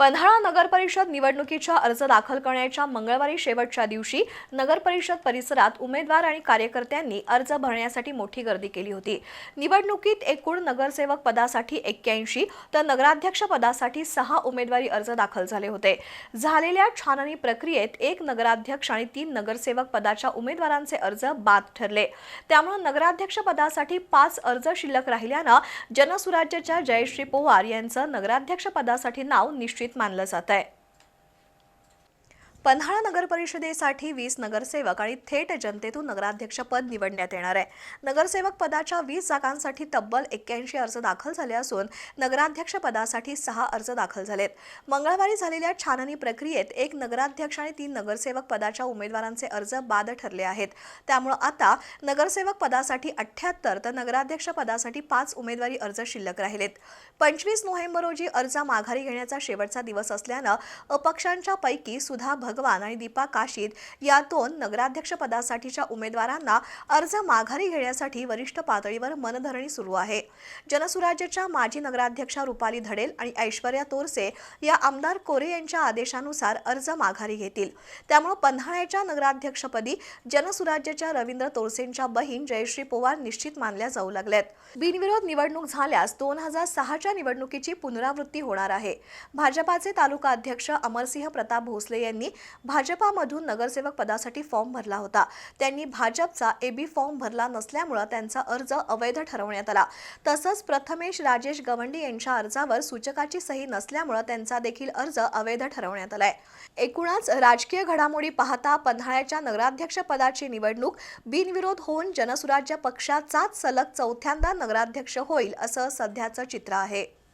पन्हाळा नगरपरिषद निवडणुकीच्या अर्ज दाखल करण्याच्या मंगळवारी शेवटच्या दिवशी नगरपरिषद परिसरात उमेदवार आणि कार्यकर्त्यांनी अर्ज भरण्यासाठी मोठी गर्दी केली होती. निवडणुकीत एकूण नगरसेवक पदासाठी एक्क्याऐंशी तर नगराध्यक्ष पदासाठी सहा उमेदवारी अर्ज दाखल झाले होते. झालेल्या छाननी प्रक्रियेत एक नगराध्यक्ष आणि तीन नगरसेवक पदाच्या उमेदवारांचे अर्ज बाद ठरले. त्यामुळे नगराध्यक्ष पदासाठी पाच अर्ज शिल्लक राहिल्यानं जनसुराज्याच्या जयश्री पवार यांचं नगराध्यक्ष पदासाठी नाव निश्चित मानलं जात आहे. पन्हाळा नगर परिषदेसाठी वीस नगरसेवक आणि थेट जनतेतून नगराध्यक्षपद निवडण्यात येणार आहे. नगरसेवक पदाच्या वीस जागांसाठी तब्बल एक्क्याऐंशी अर्ज दाखल झाले असून नगराध्यक्ष पदासाठी सहा अर्ज दाखल झालेत. मंगळवारी झालेल्या छाननी प्रक्रियेत एक नगराध्यक्ष आणि तीन नगरसेवक पदाच्या उमेदवारांचे अर्ज बाद ठरले आहेत. त्यामुळं आता नगरसेवक पदासाठी अठ्ठ्याहत्तर तर नगराध्यक्ष पदासाठी पाच उमेदवारी अर्ज शिल्लक राहिलेत. पंचवीस नोव्हेंबर रोजी अर्ज माघारी घेण्याचा शेवटचा दिवस असल्यानं अपक्षांच्या पैकी सुधा भगवान आणि दीपा काशीद या दोन नगराध्यक्षपदासाठीच्या उमेदवारांना अर्ज माघारी घेण्यासाठी वरिष्ठ पातळीवर मनधरणी सुरू आहे. जनसुराज्याच्या माजी नगराध्यक्षा रुपाली धडेल आणि ऐश्वर्या तोरसे या आमदार कोरे यांच्या आदेशानुसार अर्ज माघारी घेतील. त्यामुळे पन्हाळ्याच्या नगराध्यक्षपदी जनसुराज्याच्या रवींद्र तोरसेंच्या बहीण जयश्री पवार निश्चित मानल्या जाऊ लागल्यात. बिनविरोध निवडणूक झाल्यास दोन हजार सहाच्या निवडणुकीची पुनरावृत्ती होणार आहे. भाजपाचे तालुका अध्यक्ष अमरसिंह प्रताप भोसले यांनी भाजपामधून नगरसेवक पदासाठी फॉर्म भरला होता. त्यांनी भाजपचा एबी फॉर्म भरला नसल्यामुळे त्यांचा अर्ज अवैध ठरवण्यात आला. तसंच प्रथमेश राजेश गवंडी यांच्या अर्जावर सूचकाची सही नसल्यामुळे त्यांचा देखील अर्ज अवैध ठरवण्यात आलाय. एकूणच राजकीय घडामोडी पाहता पन्हाळ्याच्या नगराध्यक्ष पदाची निवडणूक बिनविरोध होऊन जनसुराज्य पक्षाचाच सलग चौथ्यांदा नगराध्यक्ष होईल असं सध्याचं चित्र आहे.